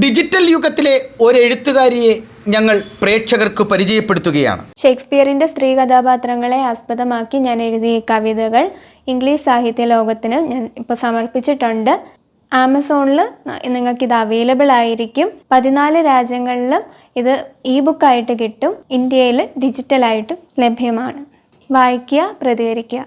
Digital യുഗത്തിലെ ഒരു എഴുത്തുകാരിയെ ഞങ്ങൾ പ്രേക്ഷകർക്ക് പരിചയപ്പെടുത്തുകയാണ്. ഷേക്സ്പിയറിന്റെ സ്ത്രീ കഥാപാത്രങ്ങളെ ആസ്പദമാക്കി ഞാൻ എഴുതിയ കവിതകൾ ഇംഗ്ലീഷ് സാഹിത്യ ലോകത്തിന് ഞാൻ ഇപ്പോൾ സമർപ്പിച്ചിട്ടുണ്ട്. ആമസോണിൽ നിങ്ങൾക്ക് ഇത് അവൈലബിൾ ആയിരിക്കും. പതിനാല് രാജ്യങ്ങളിലും ഇത് ഇ ബുക്കായിട്ട് കിട്ടും. ഇന്ത്യയിൽ ഡിജിറ്റലായിട്ടും ലഭ്യമാണ്. വായിക്കുക പ്രതികരിക്കുക.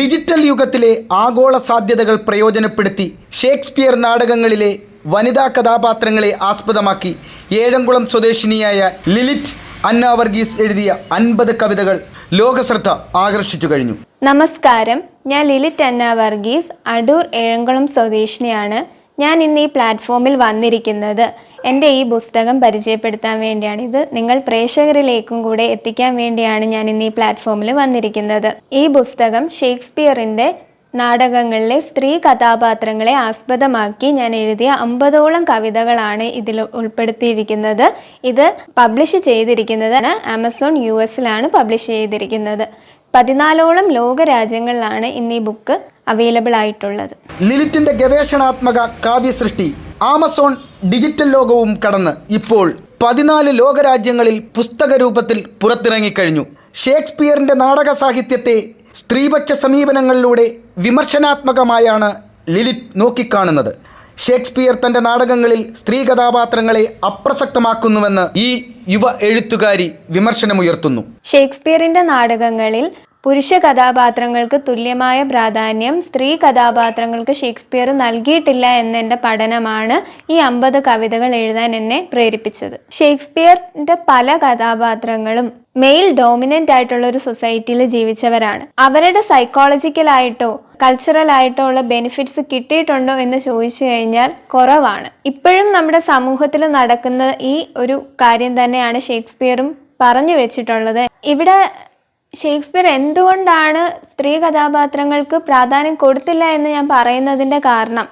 ഡിജിറ്റൽ യുഗത്തിലെ ആഗോള സാധ്യതകൾ പ്രയോജനപ്പെടുത്തി ഷേക്സ്പിയർ നാടകങ്ങളിലെ വനിതാ കഥാപാത്രങ്ങളെ ആസ്പദമാക്കി ഏഴംകുളം സ്വദേശിനിയായ ലിലിറ്റ് അന്ന വർഗീസ് എഴുതിയ അൻപത് കവിതകൾ ലോകശ്രദ്ധ ആകർഷിച്ചു കഴിഞ്ഞു. നമസ്കാരം. ഞാൻ ലിലിറ്റ് അന്ന വർഗീസ് അടൂർ ഏഴംകുളം സ്വദേശിനിയാണ്. ഞാൻ ഇന്ന് ഈ പ്ലാറ്റ്ഫോമിൽ വന്നിരിക്കുന്നത്. എന്റെ ഈ പുസ്തകം പരിചയപ്പെടുത്താൻ വേണ്ടിയാണ്. ഇത് നിങ്ങൾ പ്രേക്ഷകരിലേക്കും കൂടെ എത്തിക്കാൻ വേണ്ടിയാണ് ഞാൻ ഇന്ന് ഈ പ്ലാറ്റ്ഫോമിൽ വന്നിരിക്കുന്നത്. ഈ പുസ്തകം ഷേക്സ്പിയറിന്റെ നാടകങ്ങളിലെ സ്ത്രീ കഥാപാത്രങ്ങളെ ആസ്പദമാക്കി ഞാൻ എഴുതിയ അമ്പതോളം കവിതകളാണ് ഇതിൽ ഉൾപ്പെടുത്തിയിരിക്കുന്നത്. ഇത് പബ്ലിഷ് ചെയ്തിരിക്കുന്നത് ആമസോൺ യു എസിലാണ് പബ്ലിഷ് ചെയ്തിരിക്കുന്നത്. പതിനാലോളം ലോക രാജ്യങ്ങളിലാണ് ഇന്ന് ഈ ബുക്ക് അവൈലബിൾ ആയിട്ടുള്ളത്. ലിലിറ്റിന്റെ ഗവേഷണാത്മക കാവ്യസൃഷ്ടി ആമസോൺ ഡിജിറ്റൽ ലോകവും കടന്ന് ഇപ്പോൾ പതിനാല് ലോകരാജ്യങ്ങളിൽ പുസ്തക രൂപത്തിൽ പുറത്തിറങ്ങിക്കഴിഞ്ഞു. ഷേക്സ്പിയറിന്റെ നാടക സാഹിത്യത്തെ സ്ത്രീപക്ഷ സമീപനങ്ങളിലൂടെ വിമർശനാത്മകമായാണ് ലിലിറ്റ് നോക്കിക്കാണുന്നത്. ഷേക്സ്പിയർ തന്റെ നാടകങ്ങളിൽ സ്ത്രീ കഥാപാത്രങ്ങളെ അപ്രസക്തമാക്കുന്നുവെന്ന് ഈ യുവ എഴുത്തുകാരി വിമർശനമുയർത്തുന്നു. ഷേക്സ്പിയറിന്റെ നാടകങ്ങളിൽ പുരുഷ കഥാപാത്രങ്ങൾക്ക് തുല്യമായ പ്രാധാന്യം സ്ത്രീ കഥാപാത്രങ്ങൾക്ക് ഷേക്സ്പിയർ നൽകിയിട്ടില്ല എന്നെന്റെ പഠനമാണ് ഈ അമ്പത് കവിതകൾ എഴുതാൻ എന്നെ പ്രേരിപ്പിച്ചത്. ഷേക്സ്പിയറിന്റെ പല കഥാപാത്രങ്ങളും മെയിൽ ഡോമിനന്റ് ആയിട്ടുള്ള ഒരു സൊസൈറ്റിയിൽ ജീവിച്ചവരാണ്. അവരുടെ സൈക്കോളജിക്കലായിട്ടോ കൾച്ചറൽ ആയിട്ടോ ഉള്ള ബെനിഫിറ്റ്സ് കിട്ടിയിട്ടുണ്ടോ എന്ന് ചോദിച്ചു കഴിഞ്ഞാൽ കുറവാണ്. ഇപ്പോഴും നമ്മുടെ സമൂഹത്തിൽ നടക്കുന്ന ഈ ഒരു കാര്യം തന്നെയാണ് ഷേക്സ്പിയറും പറഞ്ഞു വെച്ചിട്ടുള്ളത്. ഇവിടെ ഷേക്സ്പിയർ എന്തുകൊണ്ടാണ് സ്ത്രീ കഥാപാത്രങ്ങൾക്ക് പ്രാധാന്യം കൊടുത്തില്ല എന്ന് ഞാൻ പറയുന്നതിന്റെ കാരണം?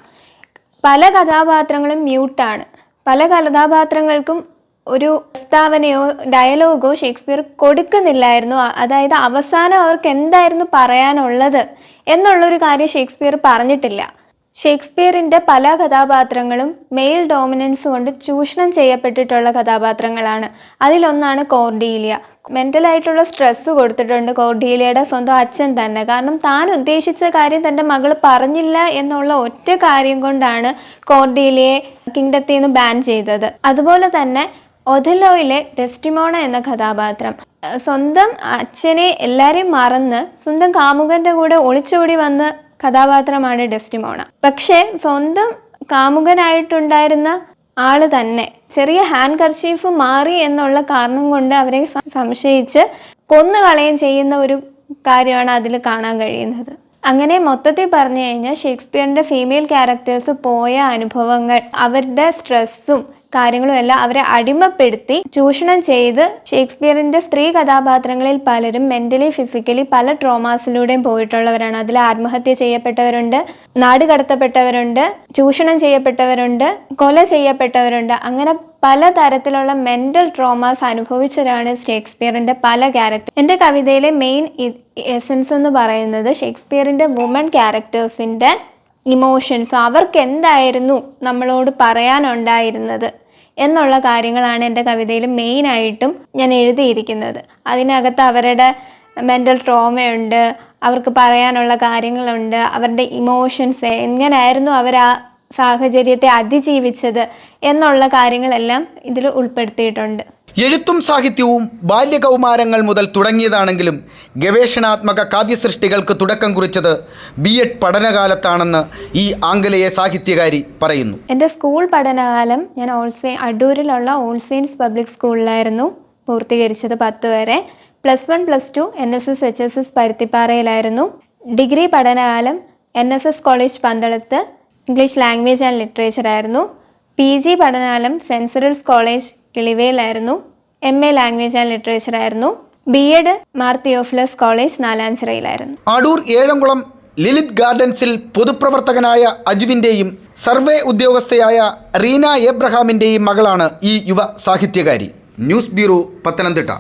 പല കഥാപാത്രങ്ങളും മ്യൂട്ടാണ്. പല കഥാപാത്രങ്ങൾക്കും ഒരു പ്രസ്താവനയോ ഡയലോഗോ ഷേക്സ്പിയർ കൊടുക്കുന്നില്ലായിരുന്നു. അതായത് അവസാനം അവർക്ക് എന്തായിരുന്നു പറയാനുള്ളത് എന്നുള്ളൊരു കാര്യം ഷേക്സ്പിയർ പറഞ്ഞിട്ടില്ല. ഷേക്സ്പിയറിന്റെ പല കഥാപാത്രങ്ങളും മെയിൽ ഡോമിനൻസ് കൊണ്ട് ചൂഷണം ചെയ്യപ്പെട്ടിട്ടുള്ള കഥാപാത്രങ്ങളാണ്. അതിലൊന്നാണ് കോർഡീലിയ. മെന്റൽ ആയിട്ടുള്ള സ്ട്രെസ്സ് കൊടുത്തിട്ടുണ്ട് കോഡീലയുടെ സ്വന്തം അച്ഛൻ തന്നെ. കാരണം താൻ ഉദ്ദേശിച്ച കാര്യം തന്റെ മകൾ പറഞ്ഞില്ല എന്നുള്ള ഒറ്റ കാര്യം കൊണ്ടാണ് കോഡീലയെ കിങ്ഡത്തിൽ നിന്ന് ബാൻ ചെയ്തത്. അതുപോലെ തന്നെ ഒഥലോയിലെ ഡെസ്റ്റിമോണ എന്ന കഥാപാത്രം. സ്വന്തം അച്ഛനെ എല്ലാരെയും മറന്ന് സ്വന്തം കാമുകന്റെ കൂടെ ഒളിച്ചോടി വന്ന കഥാപാത്രമാണ് ഡെസ്റ്റിമോണ. പക്ഷേ സ്വന്തം കാമുകനായിട്ടുണ്ടായിരുന്ന ആൾ തന്നെ. ചെറിയ ഹാൻഡ് കർച്ചീഫ് മാറി എന്നുള്ള കാരണം കൊണ്ട് അവരെ സംശയിച്ച് കൊന്നുകളയും ചെയ്യുന്ന ഒരു കാര്യമാണ് അതിൽ കാണാൻ കഴിയുന്നത്. അങ്ങനെ മൊത്തത്തിൽ പറഞ്ഞു കഴിഞ്ഞാൽ ഷേക്സ്പിയറിന്റെ ഫീമെയിൽ ക്യാരക്ടേഴ്സ് പോയ അനുഭവങ്ങൾ അവരുടെ സ്ട്രെസ്സും കാര്യങ്ങളും എല്ലാം അവരെ അടിമപ്പെടുത്തി ചൂഷണം ചെയ്ത് ഷേക്സ്പിയറിന്റെ സ്ത്രീ കഥാപാത്രങ്ങളിൽ പലരും മെന്റലി ഫിസിക്കലി പല ട്രോമാസിലൂടെയും പോയിട്ടുള്ളവരാണ്. അതിൽ ആത്മഹത്യ ചെയ്യപ്പെട്ടവരുണ്ട് നാട് കടത്തപ്പെട്ടവരുണ്ട് ചൂഷണം ചെയ്യപ്പെട്ടവരുണ്ട് കൊല ചെയ്യപ്പെട്ടവരുണ്ട്. അങ്ങനെ പല തരത്തിലുള്ള മെന്റൽ ട്രോമാസ് അനുഭവിച്ചവരാണ് ഷേക്സ്പിയറിന്റെ പല ക്യാരക്ടർ എന്റെ കവിതയിലെ മെയിൻ എസൻസ് എന്ന് പറയുന്നത് ഷേക്സ്പിയറിന്റെ വുമൺ ക്യാരക്ടേഴ്സിന്റെ ഇമോഷൻസ് അവർക്ക് എന്തായിരുന്നു നമ്മളോട് പറയാനുണ്ടായിരുന്നത്? എന്നുള്ള കാര്യങ്ങളാണ് എന്റെ കവിതയിൽ മെയിനായിട്ടും ഞാൻ എഴുതിയിരിക്കുന്നത്. അതിനകത്ത് അവരുടെ മെന്റൽ ട്രോമയുണ്ട് അവർക്ക് പറയാനുള്ള കാര്യങ്ങളുണ്ട് അവരുടെ ഇമോഷൻസ് എങ്ങനെയായിരുന്നു അവർ ആ സാഹചര്യത്തെ അതിജീവിച്ചത് എന്നുള്ള കാര്യങ്ങളെല്ലാം ഇതിൽ ഉൾപ്പെടുത്തിയിട്ടുണ്ട്. എഴുത്തും സാഹിത്യവും ബാല്യകൗമാരങ്ങൾ മുതൽ തുടങ്ങിയതാണെങ്കിലും ഗവേഷണാത്മക കാവ്യസൃഷ്ടികൾക്ക് തുടക്കം കുറിച്ചത് ബി എഡ് പഠനകാലത്താണെന്ന് ഈ ആംഗലേയ സാഹിത്യകാരി പറയുന്നു. എന്റെ സ്കൂൾ പഠനകാലം ഞാൻ ഓൾസെ അടൂരിലുള്ള ഓൾ സെയിൻസ് പബ്ലിക് സ്കൂളിലായിരുന്നു പൂർത്തീകരിച്ചത് പത്ത് വരെ. Plus one plus two N S S H S S പരുത്തിപ്പാറയിലായിരുന്നു. Degree പഠനകാലം എൻ എസ് എസ് കോളേജ് പന്തളത്ത് ഇംഗ്ലീഷ് ലാംഗ്വേജ് ആൻഡ് ലിറ്ററേച്ചർ ആയിരുന്നു പി ജി പഠനകാലം സെൻസറൽസ് college കിളിവയിലായിരുന്നു M A language and literature ആയിരുന്നു. B Ed Mar Theophilus college നാലാഞ്ചിറയിലായിരുന്നു Adoor Ezhamkulam ലിലിത് ഗാർഡൻസിൽ പൊതുപ്രവർത്തകനായ അജുവിന്റെയും survey ഉദ്യോഗസ്ഥയായ റീന എബ്രഹാമിന്റെയും മകളാണ് ഈ യുവ സാഹിത്യകാരി. News bureau Pathanamthitta.